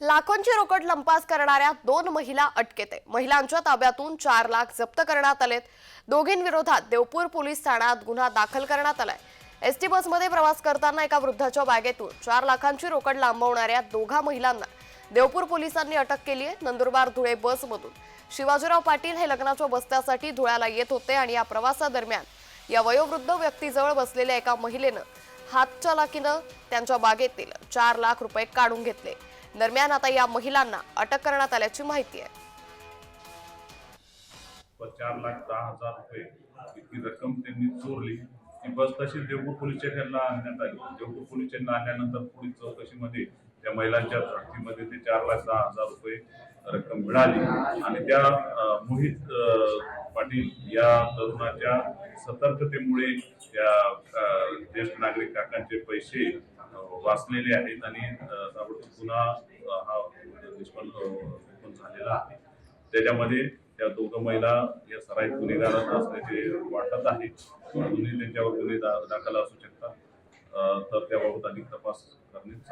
लाखोंची रोकड लंपास करणाऱ्या दोन महिला अटकेत. आहे महिलांच्या ताब्यातून चार लाख जप्त करण्यात आलेत. दोघींविरोधात देवपूर पोलीस ठाण्यात गुन्हा दाखल करण्यात आलाय. एसटी बसमध्ये प्रवास करताना एका वृद्धाच्या बॅगेतून चार लाखांची रोकड लांबवणाऱ्या दोघा महिलांना देवपूर पोलिसांनी अटक केली आहे नंदुरबार धुळे बसमधून. शिवाजीराव पाटील हे लग्नाच्या बस्त्यासाठी धुळ्याला येत होते आणि या प्रवासादरम्यान या वयोवृद्ध व्यक्तीजवळ बसलेल्या एका महिलेनं हातचलाकीनं त्यांच्या बागेतील चार लाख रुपये काढून घेतले. दरम्यान आता या महिलांना अटक करण्यात आल्याची माहिती आहे. चार लाख दहा हजार रुपये इतकी रक्कम त्यांनी चोरली. ती बस तशीच देवपूर पोलीस स्टेशनला आणण्यात आली. देवपूर पोलीस स्टेशनला आणल्यानंतर पुढील चौकशीमध्ये त्या महिलांच्या झडतीमध्ये ते चार लाख दहा हजार रुपये रक्कम मिळाली. आणि त्या मोहित पाटील या तरुणाच्या सतर्कतेमुळे त्या ज्येष्ठ नागरिक काकांचे पैसे वाचलेले आहेत आणि गुन्हा हा निष्पन्न झालेला आहे. त्याच्यामध्ये त्या दोघं महिला या सराईत गुन्हेगारात असल्याचे वाटत आहे. अजूनही त्यांच्यावर गुन्हे दा- दाखल असू शकतात तर त्याबाबत अधिक तपास करणे